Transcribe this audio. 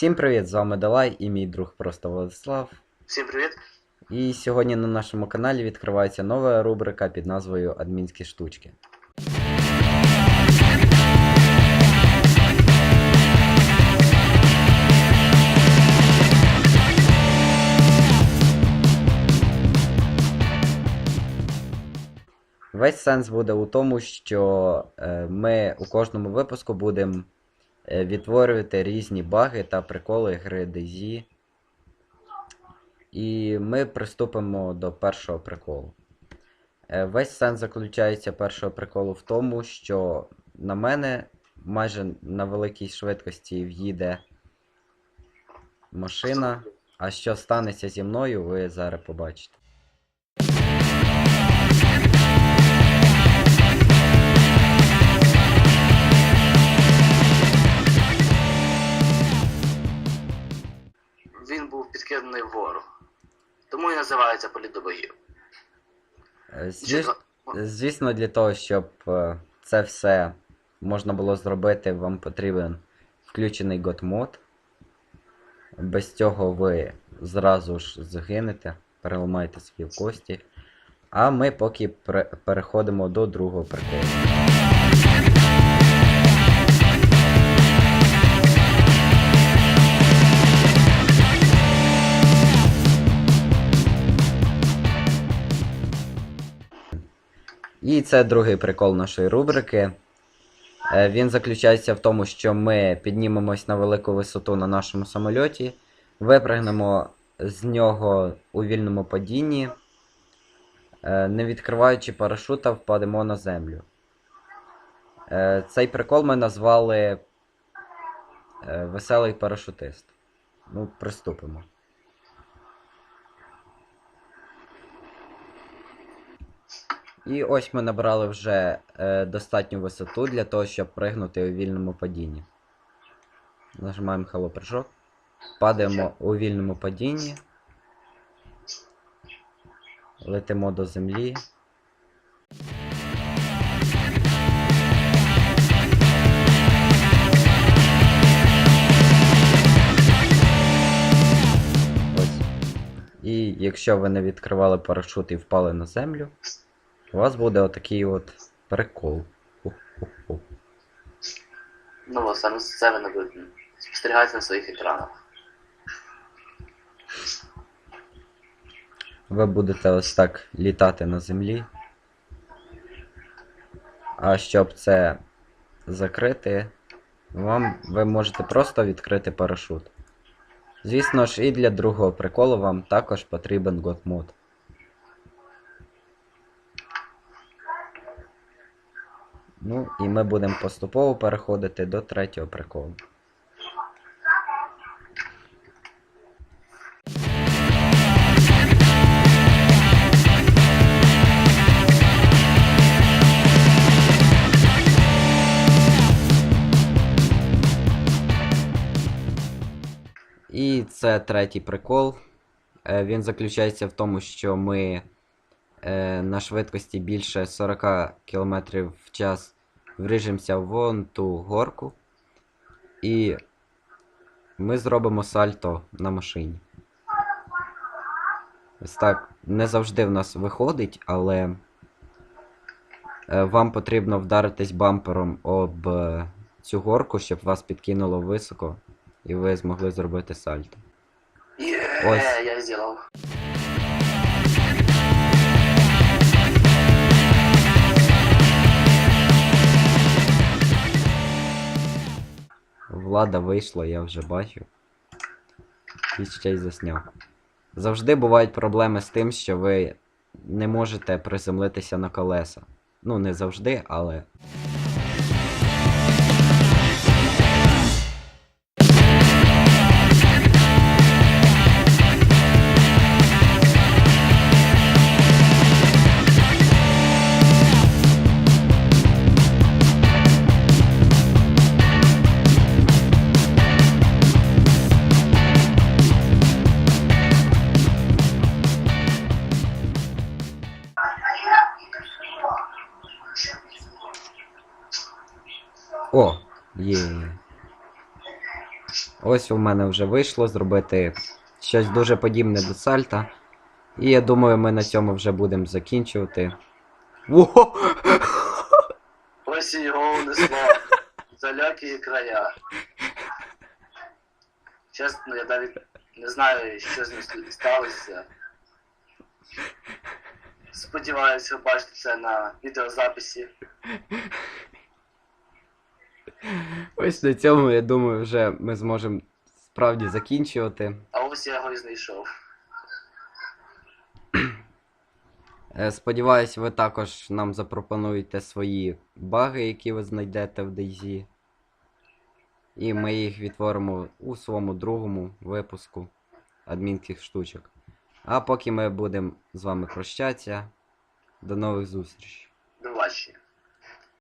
Всім привіт! З вами Далай і мій друг просто Владислав. Всім привіт! І сьогодні на нашому каналі відкривається нова рубрика під назвою Адмінські штучки. Весь сенс буде у тому, що е, ми у кожному випуску будемо відтворювати різні баги та приколи гри DayZ. І ми приступимо до першого приколу. Е, Весь сенс заключається першого приколу в тому, що на мене майже на великій швидкості в'їде машина. А що станеться зі мною, ви зараз побачите. Він був підкиданий вгору. Тому і називається політ до богів. Е, Звіс... Звісно, для того, щоб е, це все можна було зробити, вам потрібен включений God мод. Без цього ви зразу ж загинете, переламаєте свої кості. А ми поки переходимо до другого приколу. І це другий прикол нашої рубрики. Е, Він заключається в тому, що ми піднімемось на велику висоту на нашому самольоті, випригнемо з нього у вільному падінні, е, не відкриваючи парашута, впадемо на землю. Е, Цей прикол ми назвали Веселий парашутист. Ну, приступимо. І ось ми набрали вже е, достатню висоту для того, щоб пригнути у вільному падінні. Нажимаємо Hello прыжок. Падаємо у вільному падінні. Летимо до землі. Ось. І якщо ви не відкривали парашут і впали на землю, у вас буде отакий от прикол. Ху-ху-ху. Ну, саме це ви не будете спостерігати на своїх екранах. Ви будете ось так літати на землі. А щоб це закрити, вам ви можете просто відкрити парашут. Звісно ж, і для другого приколу вам також потрібен God Ну, і ми будемо поступово переходити до третього приколу. І це третій прикол. Е, Він заключається в тому, що ми е, на швидкості більше 40 км в час вріжемося вон ту горку. І ми зробимо сальто на машині. Ось так. Не завжди в нас виходить, але е, вам потрібно вдаритись бампером об е, цю горку, щоб вас підкинуло високо, і ви змогли зробити сальто. Є, Ось. я зробив. Влада вийшла, я вже бачив. І ще й засняв. Завжди бувають проблеми з тим, що ви не можете приземлитися на колеса. Ну, не завжди, але. О, є. Ось у мене вже вийшло зробити щось дуже подібне до сальта. І я думаю, ми на цьому вже будемо закінчувати. Во! Ось його унесло. Далекі края. Чесно, я навіть не знаю, що з ним сталося. Сподіваюся, ви бачите це на відеозаписі. Ось на цьому, я думаю, вже ми зможемо справді закінчувати. А ось я його і знайшов. Е, Сподіваюсь, ви також нам запропонуєте свої баги, які ви знайдете в DayZ. І ми їх відтворимо у своєму другому випуску адмінських штучок. А поки ми будемо з вами прощатися. До нових зустрічей. До бачення.